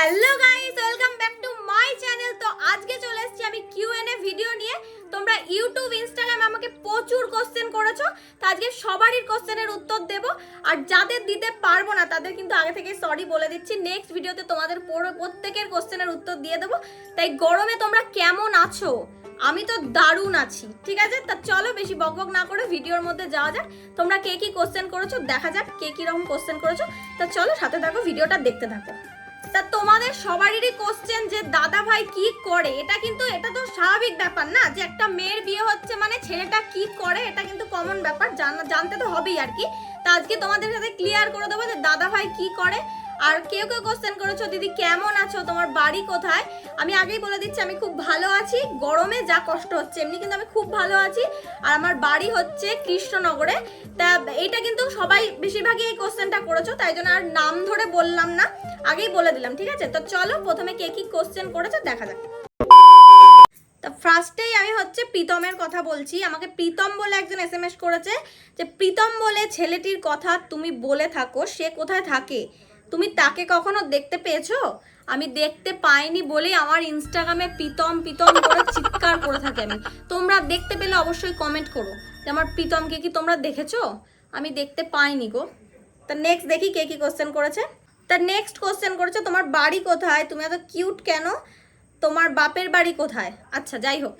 Hello guys welcome back to my channel তো আজকে চলে এসেছি আমি কিউএনএ ভিডিও নিয়ে। তোমরা ইউটিউব ইনস্টাগ্রামে আমাকে প্রচুর কোশ্চেন করেছ, তো আজকে সবারই কোশ্চেনের উত্তর দেব। আর যাদের দিতে পারব না, তাদের কিন্তু আগে থেকে সরি বলে দিচ্ছি। নেক্সট ভিডিওতে তোমাদের প্রত্যেকের কোশ্চেনের উত্তর দিয়ে দেবো। তাই গরমে তোমরা কেমন আছো? আমি তো দারুণ আছি, ঠিক আছে? তা চলো বেশি বকবক না করে ভিডিওর মধ্যে যাওয়া যাক। তোমরা কে কি কোশ্চেন করেছ? দেখা যাক কে কি রকম কোশ্চেন করেছ। তা চলো সাথে থাকো ভিডিওটা দেখতে থাকো। তা তোমাদের সবারই কোশ্চেন যে দাদা ভাই কি করে, এটা কিন্তু, এটা তো স্বাভাবিক ব্যাপার না? যে একটা মেয়ের বিয়ে হচ্ছে মানে ছেলেটা কি করে, এটা কিন্তু কমন ব্যাপার জানতে তো হবেই আর কি। তা আজকে তোমাদের সাথে ক্লিয়ার করে দেবো যে দাদা ভাই কি করে, আর কেউ কেউ কোশ্চেন করেছ, দিদি কেমন আছো? তোমার বাড়ি কোথায়? আমি আগেই বলে দিচ্ছি, আমি খুব ভালো আছি, গরমে যা কষ্ট হচ্ছে, এমনি কিন্তু আমি খুব ভালো আছি। আর আমার বাড়ি হচ্ছে কৃষ্ণনগরে। তা এইটা কিন্তু সবাই বেশিরভাগই এই কোশ্চেনটা করেছ, তাই জন্য আর নাম ধরে বললাম না। আগেই বলে দিলাম, ঠিক আছে? তো চলো প্রথমে কে কি কোশ্চেন করেছে, দেখা যাক। তা ফার্স্টেই আমি হচ্ছে প্রীতমের কথা বলছি। আমাকে প্রীতম বলে একজন এস এম এস করেছে যে, প্রীতম বলে ছেলেটির কথা তুমি বলে থাকো, সে কোথায় থাকে? তুমি তাকে কখনো দেখতে পেয়েছ? আমি দেখতে পাইনি বলেই আমার ইনস্টাগ্রামে প্রীতম প্রীতম করে চিৎকার করে থাকি আমি। তোমরা দেখতে পেলে অবশ্যই কমেন্ট করো। যে আমার প্রীতমকে কি তোমরা দেখেছ? আমি দেখতে পাইনি গো। তা নেক্সট দেখি কে কি কোশ্চেন করেছে। তা নেক্সট কোশ্চেন করেছে, তোমার বাড়ি কোথায়? তুমি এত কিউট কেন? তোমার বাপের বাড়ি কোথায়? আচ্ছা যাই হোক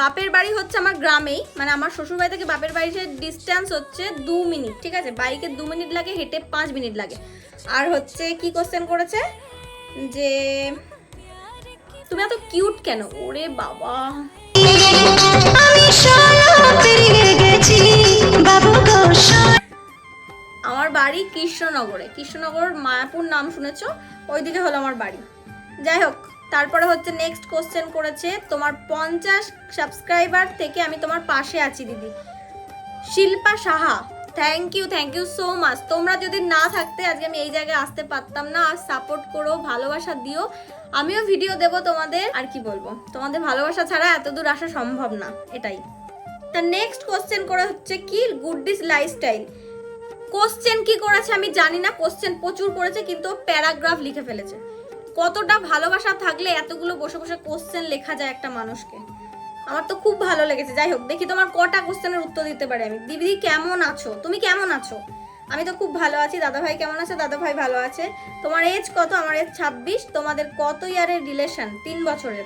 বাপের বাড়ি হচ্ছে আমার গ্রামেই মানে আমার শ্বশুরবাড়ি থেকে বাপের বাড়ির ডিস্টেন্স হচ্ছে দু মিনিট ঠিক আছে? বাইকে দু মিনিট লাগে, হেঁটে পাঁচ মিনিট লাগে। আর হচ্ছে কি কোশ্চেন করেছে? যে, তুমি এত কিউট কেন? ওরে বাবা! বাড়ি কৃষ্ণনগরে। কৃষ্ণনগর মায়াপুর নাম শুনেছো? ওইদিকে হলো আমার বাড়ি। যাই হোক, তারপরে হচ্ছে নেক্সট কোশ্চেন করেছে, তোমার পঞ্চাশ সাবস্ক্রাইবার থেকে আমি তোমার পাশে আছি দিদি। Shilpa Saha thank you thank you so much তোমরা যদি না থাকতে, আজকে আমি এই জায়গায় আসতে পারতাম না। আর সাপোর্ট করো, ভালোবাসা দিও। আমিও ভিডিও দেব তোমাদের। আর কি বলব? তোমাদের ভালোবাসা ছাড়া এত দূর আসা সম্ভব না, এটাই। তা নেক্সট কোশ্চেন করে হচ্ছে কি? গুডডিস লাইফস্টাইল কোশ্চেন কি করেছে আমি জানি না কোশ্চেন প্রচুর করেছে কিন্তু প্যারাগ্রাফ লিখে ফেলেছে। কতটা ভালোবাসা থাকলে এতগুলো বসে বসে কোশ্চেন লেখা যায় একটা মানুষকে? আমার তো খুব ভালো লেগেছে, যাই হোক, দেখি তোমার কটা কোশ্চেনের উত্তর দিতে পারি আমি। দিদি, কেমন আছো? তুমি কেমন আছো? আমি তো খুব ভালো আছি দাদা ভাই কেমন আছে? দাদা ভাই ভালো আছে। তোমার এজ কত? আমার এজ ছাব্বিশ। তোমাদের কত ইয়ারের রিলেশন তিন বছরের।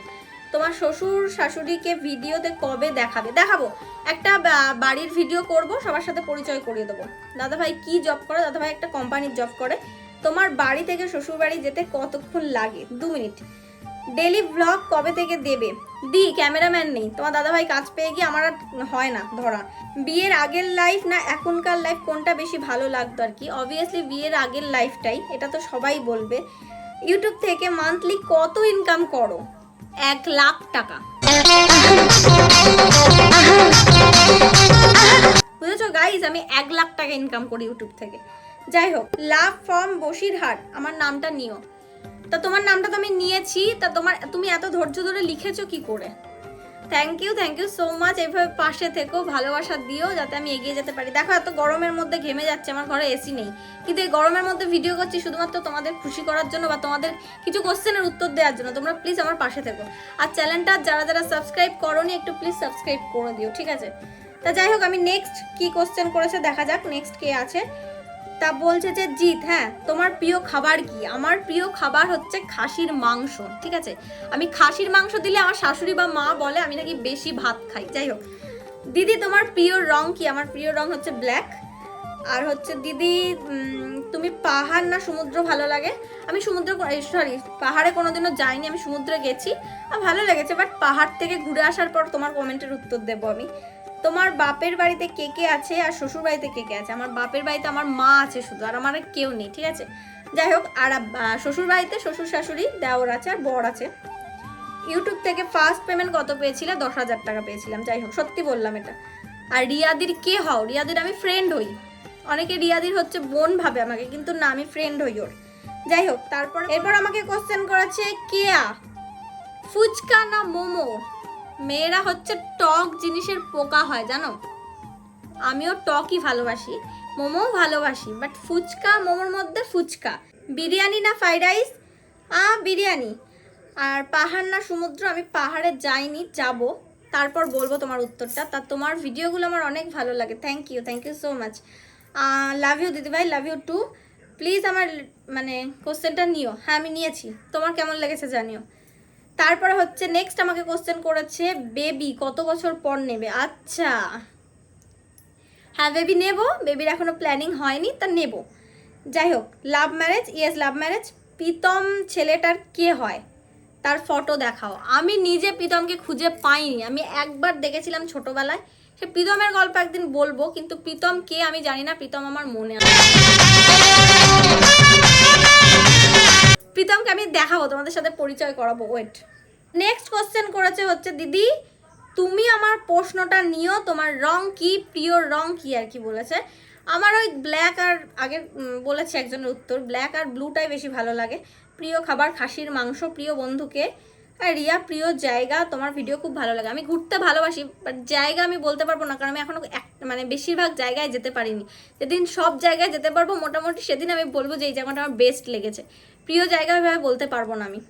তোমার শ্বশুর শাশুড়িকে ভিডিওতে কবে দেখাবে? দেখাবো। একটা বাড়ির ভিডিও করব, সবার সাথে পরিচয় করিয়ে দেবো। দাদা ভাই কি জব করে? দাদা ভাই একটা কোম্পানির জব করে। তোমার বাড়ি থেকে শ্বশুর বাড়ি যেতে কতক্ষণ লাগে? দু মিনিট। ডেলি ব্লগ কবে থেকে দেবে? দি ক্যামেরাম্যান নেই। তোমার দাদা ভাই কাজ পেয়ে গিয়ে আমার আর হয় না ধরা বিয়ের আগের লাইফ না এখনকার লাইফ কোনটা বেশি ভালো লাগতো আর কি? অবভিয়াসলি বিয়ের আগের লাইফটাই এটা তো সবাই বলবে। ইউটিউব থেকে মান্থলি কত ইনকাম করো? এক লাখ টাকা। বুঝেছ গাইজ আমি এক লাখ টাকা ইনকাম করি ইউটিউব থেকে। যাই হোক লাভ ফ্রম বসিরহাট, আমার নামটা নিও। তা তোমার নামটা তো আমি নিয়েছি, তা তোমার, তুমি এত ধৈর্য ধরে লিখেছো কি করে? Thank you thank you so much এইভাবে পাশে থেকেও ভালোবাসা দিও যাতে আমি এগিয়ে যেতে পারি। দেখো, এত গরমের মধ্যে ঘেমে যাচ্ছে, আমার ঘরে এসি নেই। কিন্তু এই গরমের মধ্যে ভিডিও করছি শুধুমাত্র তোমাদের খুশি করার জন্য বা তোমাদের কিছু কোশ্চেনের উত্তর দেওয়ার জন্য। তোমরা প্লিজ আমার পাশে থেকো। আর চ্যানেলটা যারা যারা সাবস্ক্রাইব করোনি, একটু প্লিজ সাবস্ক্রাইব করে দিও, ঠিক আছে? তা যাই হোক, আমি নেক্সট কি কোশ্চেন করেছে দেখা যাক নেক্সট কে আছে। তা বলছে যে, জিৎ হ্যাঁ তোমার প্রিয় খাবার কি? আমার প্রিয় খাবার হচ্ছে খাসির মাংস, ঠিক আছে? আমি খাসির মাংস দিলে আমার শাশুড়ি বা মা বলে আমি নাকি বেশি ভাত খাই, যাই হোক। দিদি, তোমার প্রিয় রং কি? আমার প্রিয় রং হচ্ছে ব্ল্যাক। আর হচ্ছে দিদি তুমি পাহাড় না সমুদ্র ভালো লাগে? আমি সমুদ্র সরি পাহাড়ে কোনোদিনও যাইনি, আমি সমুদ্রে গেছি। আর ভালো লেগেছে বাট পাহাড় থেকে ঘুরে আসার পর তোমার কমেন্টের উত্তর দেবো আমি। তোমার বাপের বাড়িতে কে কে আছে আর শ্বশুর বাড়িতে কে কে আছে? আমার বাপের বাড়িতে আমার মা আছে শুধু, আর আমার কেউ নেই, ঠিক আছে? যাই হোক, আর শ্বশুর বাড়িতে শ্বশুর শাশুড়ি, দেওর আছে আর বর আছে। ইউটিউব থেকে ফার্স্ট পেমেন্ট কত পেয়েছিলে? দশ হাজার টাকা পেয়েছিলাম, যাই হোক, সত্যি বললাম এটা। আর রিয়াদির কে হও? রিয়াদির আমি ফ্রেন্ড হই। অনেকে রিয়াদির হচ্ছে বোন ভাবে আমাকে, কিন্তু না, আমি ফ্রেন্ড হই ওর। যাই হোক, তারপর, এরপর আমাকে কোশ্চেন করেছে কেয়া? ফুচকা না মোমো? মেয়েরা হচ্ছে টক জিনিসের পোকা হয়, জানো? আমিও টকই ভালোবাসি, মোমোও ভালোবাসি বাট ফুচকা, মোমোর মধ্যে ফুচকা। বিরিয়ানি না ফ্রাইড রাইস? আ, বিরিয়ানি। আর পাহাড় না সমুদ্র, আমি পাহাড়ে যাইনি, যাব। তারপর বলব তোমার উত্তরটা। তা তোমার ভিডিওগুলো আমার অনেক ভালো লাগে। Thank you thank you so much love you দিদিভাই লাভ ইউ টু প্লিজ আমার মানে কোশ্চেনটা নিও। হ্যাঁ আমি নিয়েছি। তোমার কেমন লেগেছে জানিও। তারপরে হচ্ছে নেক্সট আমাকে কোশ্চেন করেছে বেবি কত বছর পর নেবে? আচ্ছা। হ্যাঁ বেবি নেব। বেবির এখনও প্ল্যানিং হয়নি, তা নেব। যাই হোক love marriage yes love marriage Pritam ছেলেটার কে হয়? তার ফটো দেখাও। আমি নিজে প্রীতমকে খুঁজে পাইনি। আমি একবার দেখেছিলাম ছোটবেলায়। সে প্রীতমের গল্প একদিন বলব, কিন্তু প্রীতম কে আমি জানি না, প্রীতম আমার মনে আছে। প্রীতমকে আমি দেখাবো, তোমাদের সাথে পরিচয় করাবো। ওয়েট নেক্সট কোশ্চেন করেছে হচ্ছে, দিদি, তুমি আমার প্রশ্নটা নিও, তোমার রং কি? প্রিয় রং কি? আর কি বলেছে। আমার ওই ব্ল্যাক আর আগে বলেছে একজনের উত্তর ব্ল্যাক আর ব্লুটাই বেশি ভালো লাগে। প্রিয় খাবার, খাসির মাংস, প্রিয় বন্ধুকে আর রিয়া, প্রিয় জায়গা, তোমার ভিডিও খুব ভালো লাগে। আমি ঘুরতে ভালোবাসি বাট জায়গা আমি বলতে পারব না, কারণ আমি এখনও এক- মানে বেশিরভাগ জায়গায় যেতে পারিনি। যেদিন সব জায়গায় যেতে পারব, মোটামুটি সেদিন আমি বলব যে, এই জায়গাটা আমার বেস্ট লেগেছে। প্রিয় জায়গা বলতে পারব না আমি।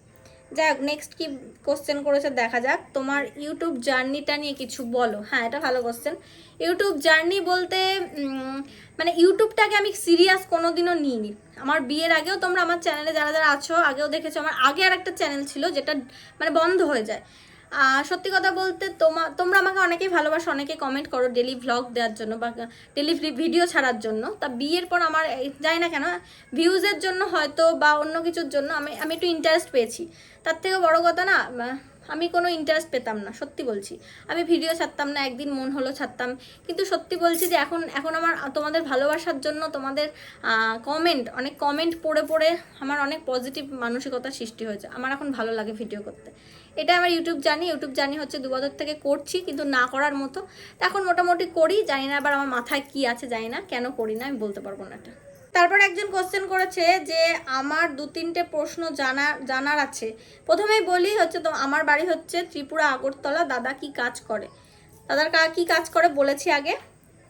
যাই হোক নেক্সট কি কোশ্চেন করেছে দেখা যাক। তোমার ইউটিউব জার্নিটা নিয়ে কিছু বলো। হ্যাঁ এটা ভালো কোশ্চেন ইউটিউব জার্নি বলতে মানে ইউটিউবটাকে আমি সিরিয়াস কোনো দিনও নিইনি। আমার বিয়ের আগেও তোমরা আমার চ্যানেলে যারা যারা আছো, আগেও দেখেছ, আমার আগে আর একটা চ্যানেল ছিল যেটা মানে বন্ধ হয়ে যায়। সত্যি কথা বলতে তোমা, তোমরা আমাকে অনেকেই ভালোবাসো অনেকে কমেন্ট করো ডেলি ভ্লগ দেওয়ার জন্য বা ডেলি ভিডিও ছাড়ার জন্য। তা বিয়ের পর আমার জানি না কেন ভিউজের জন্য হয়তো বা অন্য কিছুর জন্য আমি আমি একটু ইন্টারেস্ট পেয়েছি। তার থেকেও বড় কথা না আমি কোনো ইন্টারেস্ট পেতাম না, সত্যি বলছি। আমি ভিডিও ছাড়তাম না, একদিন মন হলো ছাড়তাম। কিন্তু সত্যি বলছি যে এখন এখন আমার, তোমাদের ভালোবাসার জন্য তোমাদের কমেন্ট অনেক কমেন্ট পড়ে পড়ে আমার অনেক পজিটিভ মানসিকতা সৃষ্টি হয়েছে। আমার এখন ভালো লাগে ভিডিও করতে। এটা আমার ইউটিউব জানি ইউটিউব জানি হচ্ছে দু বছর থেকে করছি, কিন্তু না করার মতো। এখন মোটামুটি করি, জানি না আবার আমার মাথায় কি আছে, জানি না, কেন করি না, আমি বলতে পারব না এটা। তারপর একজন কোশ্চেন করেছে যে, আমার দু তিনটে প্রশ্ন জানা, জানার আছে। প্রথমেই বলি হচ্ছে তো, আমার বাড়ি হচ্ছে ত্রিপুরা আগরতলা, দাদা কি কাজ করে? দাদার কা, কি কাজ করে বলেছি আগে।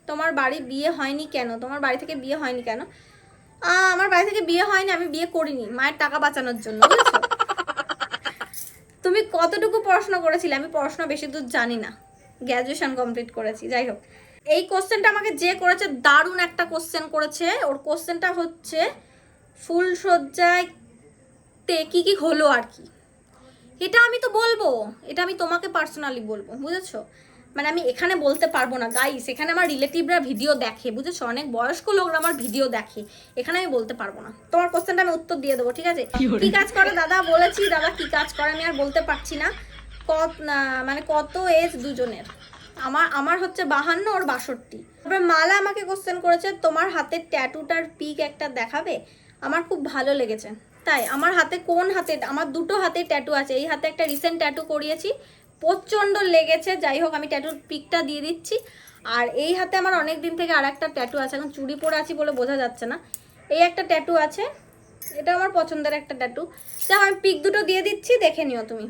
তোমার বাড়ি বিয়ে হয়নি কেন? তোমার বাড়ি থেকে বিয়ে হয়নি কেন? আমার বাড়ি থেকে বিয়ে হয়নি, আমি বিয়ে করিনি, মায়ের টাকা বাঁচানোর জন্য, বুঝেছ? তুমি কতটুকু পড়াশোনা করেছিলে? আমি পড়াশোনা বেশি দূর জানি না। গ্র্যাজুয়েশন কমপ্লিট করেছি, যাই হোক। এই কোশ্চেনটা আমাকে যে করেছে, দারুণ একটা কোশ্চেন করেছে। ওর কোশ্চেনটা হচ্ছে ফুল সজ্জায় তে কি কি হলো আর কি? এটা আমি তো বলব। এটা আমি তোমাকে পার্সোনালি বলব, বুঝেছ? মানে আমি এখানে বলতে পারব না গাইস এখানে আমার রিলেটিভরা ভিডিও দেখে বুঝেছ? অনেক বয়স্ক লোকরা আমার ভিডিও দেখে এখানে আমি বলতে পারব না। তোমার কোশ্চেনটা আমি উত্তর দিয়ে দেবো ঠিক আছে? কি কাজ করে? দাদা বলেছি দাদা কি কাজ করে? আমি আর বলতে পারছি না। কত মানে কত এজ দুজনের? আমার আমার হচ্ছে বাহান্ন ওর বাষট্টি। তারপরে মালা আমাকে কোশ্চেন করেছে তোমার হাতের ট্যাটুটার পিক একটা দেখাবে? আমার খুব ভালো লেগেছে। তাই আমার হাতে কোন হাতে আমার দুটো হাতে ট্যাটু আছে। এই হাতে একটা রিসেন্ট ট্যাটু করিয়েছি প্রচণ্ড লেগেছে। যাই হোক, আমি ট্যাটুর পিকটা দিয়ে দিচ্ছি। আর এই হাতে আমার অনেক দিন থেকে আর একটা ট্যাটু আছে। এখন চুড়ি পরে আছি বলে বোঝা যাচ্ছে না। এই একটা ট্যাটু আছে। এটা আমার পছন্দের একটা ট্যাটু যা আমি পিক দুটো দিয়ে দিচ্ছি, দেখে নিও তুমি।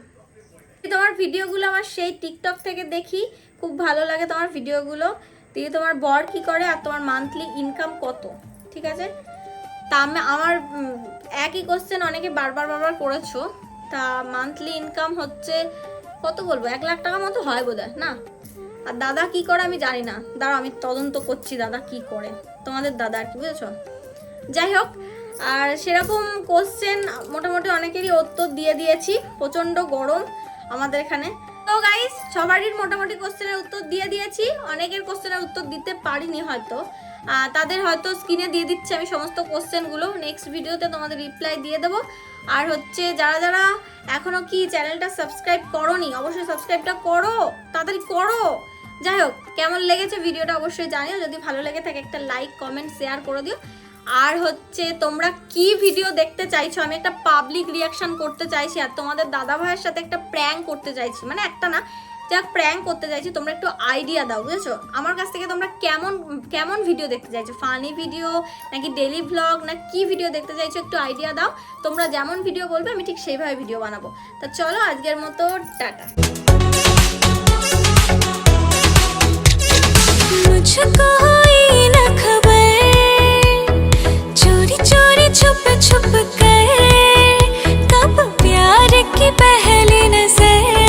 তোমার ভিডিওগুলো আমার সেই টিকটক থেকে দেখি, খুব ভালো লাগে তোমার ভিডিওগুলো দিয়ে তোমার বর কি করে আর তোমার মান্থলি ইনকাম কত, ঠিক আছে? তা আমি আমার একই কোশ্চেন অনেকে বারবার বারবার করেছ। তা মান্থলি ইনকাম হচ্ছে কত বলব? এক লাখ টাকা মতো হয় বোধ না? আর দাদা কি করে আমি জানি না। দাঁড়াও, আমি তদন্ত করছি দাদা কি করে। তোমাদের দাদা আর কি, বুঝেছ? যাই হোক, আর সেরকম কোশ্চেন মোটামুটি অনেকেরই উত্তর দিয়ে দিয়েছি। প্রচণ্ড গরম আমাদের এখানে। তো গাইস সবারই মোটামুটি কোশ্চেনের উত্তর দিয়ে দিয়েছি। অনেকের কোশ্চেনের উত্তর দিতে পারিনি হয়তো। তাদের হয়তো স্ক্রিনে দিয়ে দিচ্ছি আমি সমস্ত কোশ্চেনগুলো নেক্সট ভিডিওতে তোমাদের রিপ্লাই দিয়ে দেবো। আর হচ্ছে যারা যারা এখনও কি চ্যানেলটা সাবস্ক্রাইব করনি, অবশ্যই সাবস্ক্রাইবটা করো, তাড়াতাড়ি করো। যাই হোক, কেমন লেগেছে ভিডিওটা অবশ্যই জানিও। যদি ভালো লেগে থাকে একটা লাইক কমেন্ট শেয়ার করে দিও। আর হচ্ছে তোমরা কি ভিডিও দেখতে চাইছো? আমি একটা পাবলিক রিয়াকশন করতে চাইছি আর তোমাদের দাদা ভাইয়ের সাথে একটা প্র্যাঙ্ক করতে চাইছি। মানে একটা না যাক প্র্যাঙ্ক করতে চাইছি, তোমরা একটু আইডিয়া দাও, বুঝেছ? আমার কাছ থেকে তোমরা কেমন কেমন ভিডিও দেখতে চাইছো? ফানি ভিডিও নাকি ডেলি ভ্লগ না কি ভিডিও দেখতে চাইছো? একটু আইডিয়া দাও। তোমরা যেমন ভিডিও বলবে, আমি ঠিক সেইভাবে ভিডিও বানাবো। তা চলো, আজকের মতো, টাটা। छुप छुप कर कब प्यार की पहली नजर